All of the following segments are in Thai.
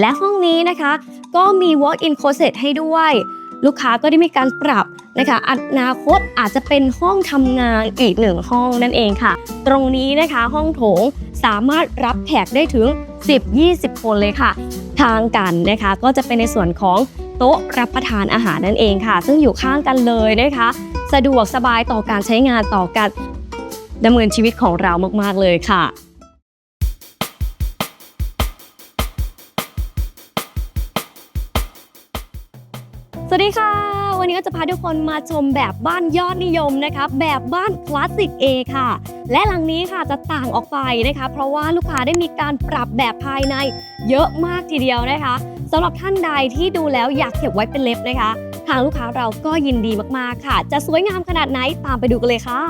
และห้องนี้นะคะก็มี walk-in closet ให้ด้วย ลูกค้าก็ได้มีการปรับนะคะอนาคตอาจจะเป็นห้องทำงานอีกหนึ่งห้องนั่นเองค่ะ ตรงนี้นะคะห้องโถงสามารถรับแขกได้ถึง 10-20 คนเลยค่ะ ทางกันนะคะก็จะเป็นในส่วนของโต๊ะรับประทานอาหารนั่นเองค่ะ ซึ่งอยู่ข้างกันเลยนะคะ สะดวกสบายต่อการใช้งานต่อการดำเนินชีวิตของเรามากๆเลยค่ะ พาทุกคนมาชมแบบบ้านยอดนิยมนะคะแบบบ้านคลาสสิก A ค่ะ และหลังนี้ค่ะจะต่างออกไปนะคะ เพราะว่าลูกค้าได้มีการปรับแบบภายในเยอะมากทีเดียวนะคะสำหรับท่านใดที่ดูแล้วอยากเก็บไว้เป็นเล็บนะคะ ทางลูกค้าเราก็ยินดีมากๆค่ะ จะสวยงามขนาดไหนตามไปดูกันเลยค่ะ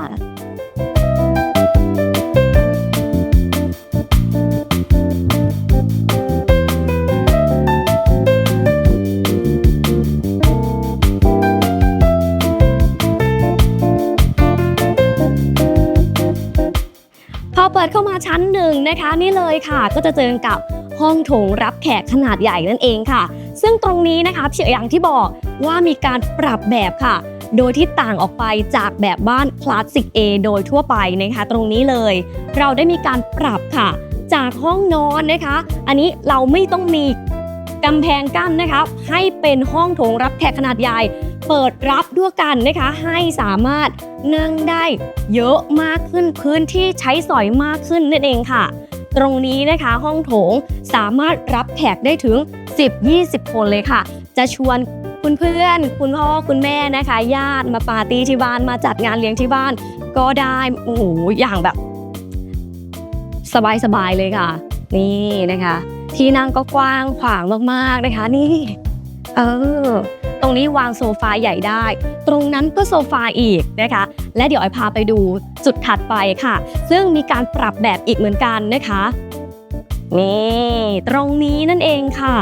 ชั้นหนึ่งนะคะ นี่เลยค่ะ ก็จะเจอกับห้องโถงรับแขกขนาดใหญ่นั่นเองค่ะ ซึ่งตรงนี้นะคะอย่างที่บอกว่ามีการปรับแบบค่ะ โดยที่ต่างออกไปจากแบบบ้านคลาสสิก A โดยทั่วไปนะคะ ตรงนี้เลย เราได้มีการปรับค่ะ จากห้องนอนนะคะ อันนี้เราไม่ต้องมีกำแพงกั้นนะคะ ให้เป็นห้องโถงรับแขกขนาดใหญ่ เปิดรับด้วยกันนะคะให้สามารถนั่งได้เยอะมากขึ้นพื้นที่ใช้สอยมากขึ้นนั่นเองค่ะ ตรงนี้นะคะห้องโถงสามารถรับแขกได้ถึง 10-20 คนเลยค่ะ จะชวนคุณเพื่อนคุณพ่อคุณแม่นะคะญาติมาปาร์ตี้ที่บ้านมาจัดงานเลี้ยงที่บ้าน ก็ได้โอ้โหอย่างแบบ สบายๆเลยค่ะ นี่นะคะ ที่นั่งก็กว้างขวางมากๆนะคะ นี่ เออ ตรงนี้วางโซฟาใหญ่ได้ ตรงนั้นก็โซฟาอีกนะคะ และเดี๋ยวไอพาไปดูจุดถัดไปค่ะ ซึ่งมีการปรับแบบอีกเหมือนกันนะคะนี่ตรงนี้นั่นเองค่ะ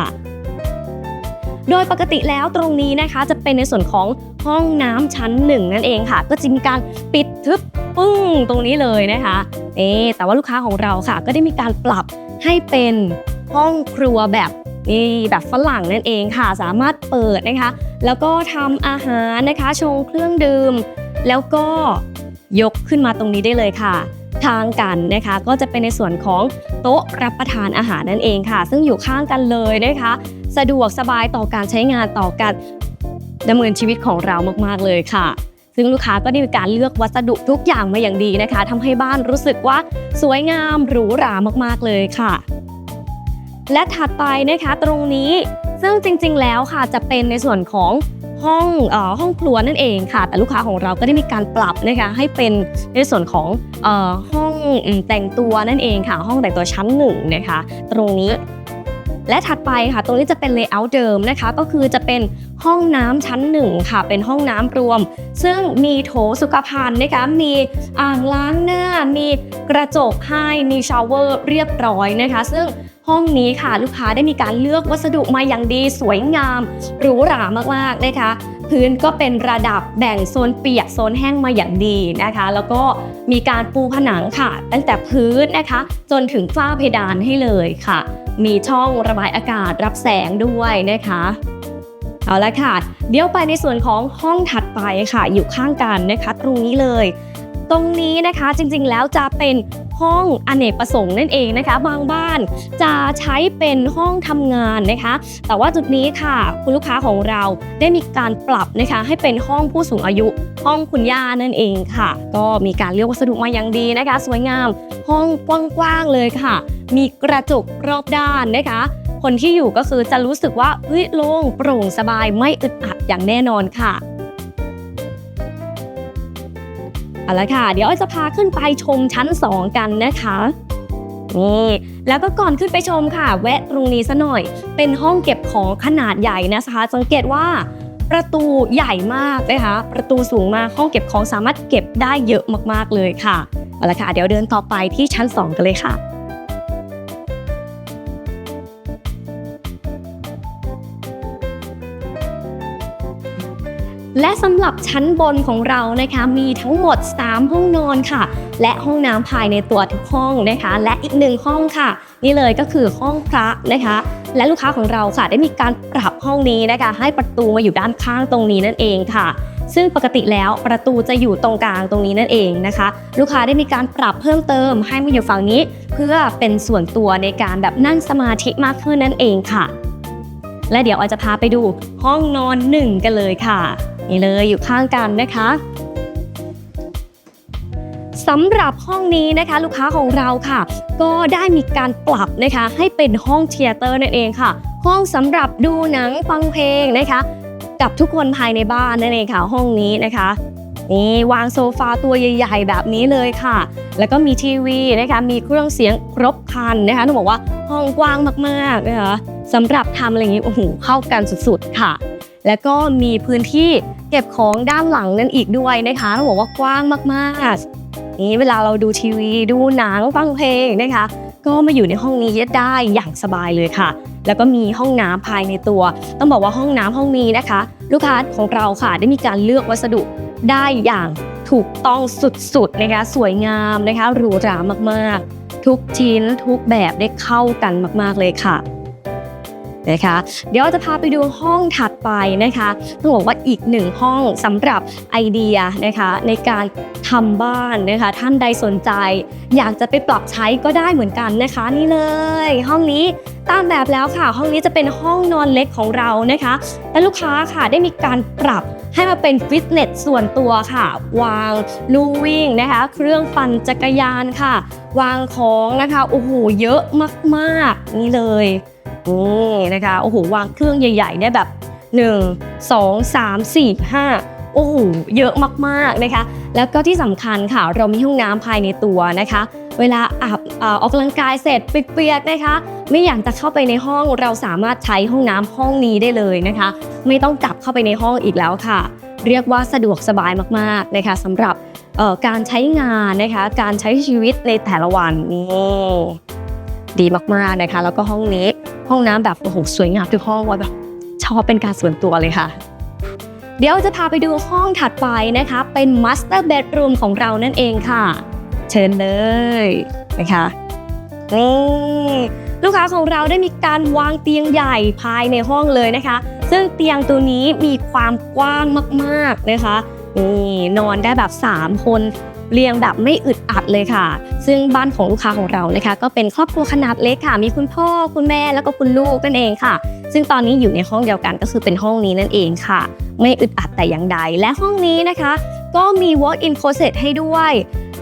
โดยปกติแล้วตรงนี้นะคะจะเป็นในส่วนของห้องน้ำชั้นหนึ่งนั่นเองค่ะ ก็จะมีการปิดทึบปึ้งตรงนี้เลยนะคะเอ๊แต่ว่าลูกค้าของเราค่ะ ก็ได้มีการปรับให้เป็นห้องครัวแบบ นี่แบบฝรั่งนั่นเองค่ะ สามารถเปิดนะคะ แล้วก็ทำอาหารนะคะชงเครื่องดื่ม แล้วก็ยกขึ้นมาตรงนี้ได้เลยค่ะ ทางกันนะคะก็จะเป็นในส่วนของโต๊ะรับประทานอาหารนั่นเองค่ะ ซึ่งอยู่ข้างกันเลยนะคะ สะดวกสบายต่อการใช้งานต่อการดำเนินชีวิตของเรามากๆเลยค่ะซึ่งลูกค้าก็ได้มีการเลือกวัสดุทุกอย่างมาอย่างดีนะคะทำให้บ้านรู้สึกว่าสวยงามหรูหรามากๆเลยค่ะ และถัดไปนะคะตรงนี้ซึ่งจริง ๆ แล้วค่ะจะเป็นในส่วนของห้องออห้องครัวนั่นเองค่ะ แต่ลูกค้าของเราก็ได้มีการปรับนะคะให้เป็นในส่วนของออห้องแต่งตัวนั่นเองค่ะ ห้องแต่งตัวชั้นหนึ่งนะคะตรงนี้ และถัดไปค่ะ ตรงนี้จะเป็น layout เดิมนะคะ ก็คือจะเป็นห้องน้ำชั้นหนึ่งค่ะ เป็นห้องน้ำรวม ซึ่งมีโถสุขภัณฑ์นะคะมีอ่างล้างหน้า มีกระจกให้มีชาวเวอร์เรียบร้อยนะคะ ซึ่ง ห้องนี้ค่ะลูกค้าได้มีการเลือกวัสดุมาอย่างดีสวยงามหรูหรามากๆนะคะพื้นก็เป็นระดับแบ่งโซนเปียกโซนแห้งมาอย่างดีนะคะ แล้วก็มีการปูผนังค่ะ ตั้งแต่พื้นนะคะ จนถึงฝ้าเพดานให้เลยค่ะ มีช่องระบายอากาศรับแสงด้วยนะคะเอาละค่ะ เดี๋ยวไปในส่วนของห้องถัดไปค่ะ อยู่ข้างกันนะคะ ตรงนี้เลย ตรงนี้นะคะจริงๆแล้วจะเป็นห้องอเนกประสงค์นั่นเองนะคะ บางบ้านจะใช้เป็นห้องทำงานนะคะ แต่ว่าจุดนี้ค่ะ คุณลูกค้าของเราได้มีการปรับนะคะ ให้เป็นห้องผู้สูงอายุ ห้องคุณย่านั่นเองค่ะ ก็มีการเลือกวัสดุมาอย่างดีนะคะ สวยงามห้องกว้างๆเลยค่ะ มีกระจกรอบด้านนะคะคนที่อยู่ก็คือจะรู้สึกว่าเฮ้ยโล่งโปร่งสบายไม่อึดอัดอย่างแน่นอนค่ะ เอาละค่ะ เดี๋ยวอ้อยจะพาขึ้นไปชมชั้น 2 กันนะคะนี่แล้วก็ก่อนขึ้นไปชมค่ะ แวะตรงนี้ซะหน่อย เป็นห้องเก็บของขนาดใหญ่นะคะ สังเกตว่าประตูใหญ่มากนะคะ ประตูสูงมากห้องเก็บของสามารถเก็บได้เยอะมากๆเลยค่ะเอาละค่ะ เดี๋ยวเดินต่อไปที่ชั้น 2 กันเลยค่ะ และสำหรับชั้นบนของเรานะคะมีทั้งหมด 3 ห้องนอนค่ะ และห้องน้ำภายในตัวทุกห้องนะคะ และอีกหนึ่งห้องค่ะ นี่เลยก็คือห้องพระนะคะ และลูกค้าของเราค่ะได้มีการปรับห้องนี้นะคะ ให้ประตูมาอยู่ด้านข้างตรงนี้นั่นเองค่ะ ซึ่งปกติแล้วประตูจะอยู่ตรงกลางตรงนี้นั่นเองนะคะ ลูกค้าได้มีการปรับเพิ่มเติมให้มาอยู่ฝั่งนี้ เพื่อเป็นส่วนตัวในการแบบนั่งสมาธิมากขึ้นนั่นเองค่ะ และเดี๋ยวออยจะพาไปดูห้องนอนหนึ่งกันเลยค่ะ นี่เลยอยู่ข้างกันนะคะสำหรับห้องนี้นะคะลูกค้าของเราค่ะ ก็ได้มีการปรับนะคะให้เป็นห้องเทียเตอร์นั่นเองค่ะ ห้องสำหรับดูหนังฟังเพลงนะคะ กับทุกคนภายในบ้านนั่นเองค่ะ ห้องนี้นะคะนี่วางโซฟาตัวใหญ่ ๆ แบบนี้เลยค่ะ แล้วก็มีทีวีนะคะมีเครื่องเสียงครบครันนะคะต้องบอกว่าห้องกว้างมากๆนะคะสำหรับทำอะไรอย่างนี้โอ้โหเข้ากันสุดๆค่ะ แล้วก็มีพื้นที่เก็บของด้านหลังนั่นอีกด้วยนะคะต้องบอกว่ากว้างมากๆ นี่เวลาเราดูทีวี ดูหนังฟังเพลงนะคะ ก็มาอยู่ในห้องนี้ได้อย่างสบายเลยค่ะ แล้วก็มีห้องน้ำภายในตัว ต้องบอกว่าห้องน้ำห้องนี้นะคะ ลูกค้าของเราค่ะได้มีการเลือกวัสดุได้อย่างถูกต้องสุดๆนะคะสวยงามนะคะหรูหรามากๆ ทุกชิ้นทุกแบบได้เข้ากันมากๆเลยค่ะ นะคะ เดี๋ยวจะพาไปดูห้องถัดไปนะคะต้องบอกว่าอีกหนึ่งห้องสำหรับไอเดียนะคะในการทำบ้านนะคะ ท่านใดสนใจ อยากจะไปปรับใช้ก็ได้เหมือนกันนะคะ นี่เลย ห้องนี้ตามแบบแล้วค่ะ ห้องนี้จะเป็นห้องนอนเล็กของเรานะคะ และลูกค้าค่ะได้มีการปรับให้มาเป็นฟิตเนสส่วนตัวค่ะ วางลู่วิ่งนะคะ เครื่องปั่นจักรยานค่ะ วางของนะคะโอ้โหเยอะมากๆ นี่เลย นี่นะคะโอ้โหวางเครื่องใหญ่ๆได้แบบ 1 2 3 4 5 โอ้โหเยอะมากๆนะคะ แล้วก็ที่สำคัญค่ะ เรามีห้องน้ำภายในตัวนะคะ เวลาอาบออกกำลังกายเสร็จเปียกๆนะคะ ไม่อยากจะเข้าไปในห้องเราสามารถใช้ห้องน้ำห้องนี้ได้เลยนะคะ ไม่ต้องกลับเข้าไปในห้องอีกแล้วค่ะ เรียกว่าสะดวกสบายมากๆนะคะสำหรับการใช้งานนะคะ การใช้ชีวิตในแต่ละวันนี่ดีมากๆนะคะ แล้วก็ห้องนี้ ห้องน้ำแบบโอ้โหสวยงามทุกห้องว่าแบบชอบเป็นการส่วนตัวเลยค่ะ เดี๋ยวจะพาไปดูห้องถัดไปนะคะ เป็น Master Bedroom ของเรานั่นเองค่ะ เชิญเลยนะคะนี่ลูกค้าของเราได้มีการวางเตียงใหญ่ภายในห้องเลยนะคะ ซึ่งเตียงตัวนี้มีความกว้างมากๆนะคะนี่นอนได้แบบ 3 คน เรียงแบบไม่อึดอัดเลยค่ะ ซึ่งบ้านของลูกค้าของเรานะคะ ก็เป็นครอบครัวขนาดเล็กค่ะ มีคุณพ่อคุณแม่แล้วก็คุณลูกนั่นเองค่ะ ซึ่งตอนนี้อยู่ในห้องเดียวกันก็คือเป็นห้องนี้นั่นเองค่ะ ไม่อึดอัดแต่อย่างใด และห้องนี้นะคะ ก็มี walk-in closet ให้ด้วย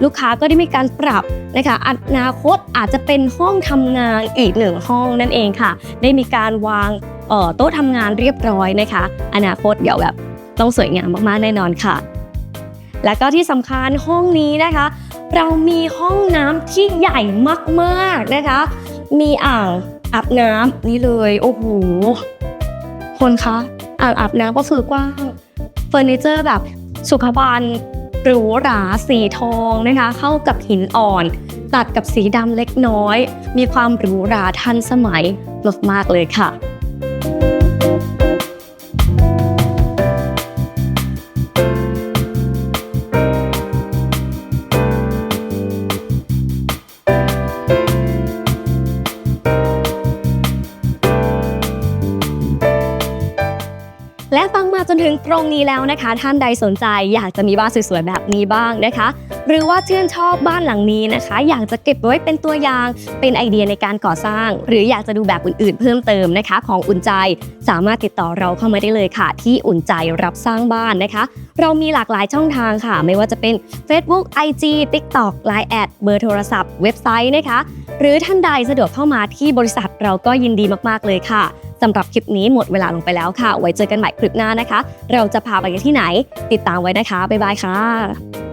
ลูกค้าก็ได้มีการปรับนะคะอนาคตอาจจะเป็นห้องทำงานอีกหนึ่งห้องนั่นเองค่ะ ได้มีการวางออโต๊ะทำงานเรียบร้อยนะคะ อนาคตเดี๋ยวแบบต้องสวยงามมากๆแน่นอนค่ะ และก็ที่สำคัญห้องนี้นะคะ เรามีห้องน้ำที่ใหญ่มากๆนะคะ มีอ่างอาบน้ำนี่เลยโอ้โหคนคะอ่างอาบน้ำก็คือกว้างเฟอร์นิเจอร์แบบสุขภัณฑ์หรูหราสีทองนะคะ เข้ากับหินอ่อน ตัดกับสีดำเล็กน้อย มีความหรูหราทันสมัยมากๆเลยค่ะ 帮 จนถึงตรงนี้แล้วนะคะ ท่านใดสนใจอยากจะมีบ้านสวยๆแบบนี้บ้างนะคะ หรือว่าชื่นชอบบ้านหลังนี้นะคะ อยากจะเก็บไว้เป็นตัวอย่างเป็นไอเดียในการก่อสร้าง หรืออยากจะดูแบบอื่นๆ เพิ่มเติมนะคะ ของอุ่นใจสามารถติดต่อเราเข้ามาได้เลยค่ะ ที่อุ่นใจรับสร้างบ้านนะคะ เรามีหลากหลายช่องทางค่ะ ไม่ว่าจะเป็น Facebook IG TikTok Line แอดเบอร์โทรศัพท์เว็บไซต์นะคะ หรือท่านใดสะดวกเข้ามาที่บริษัทเราก็ยินดีมากๆเลยค่ะสำหรับคลิปนี้หมดเวลาลงไปแล้วค่ะ ไว้เจอกันใหม่คลิปหน้านะคะเราจะพาไปที่ไหน ติดตามไว้นะคะ บ๊ายบายค่ะ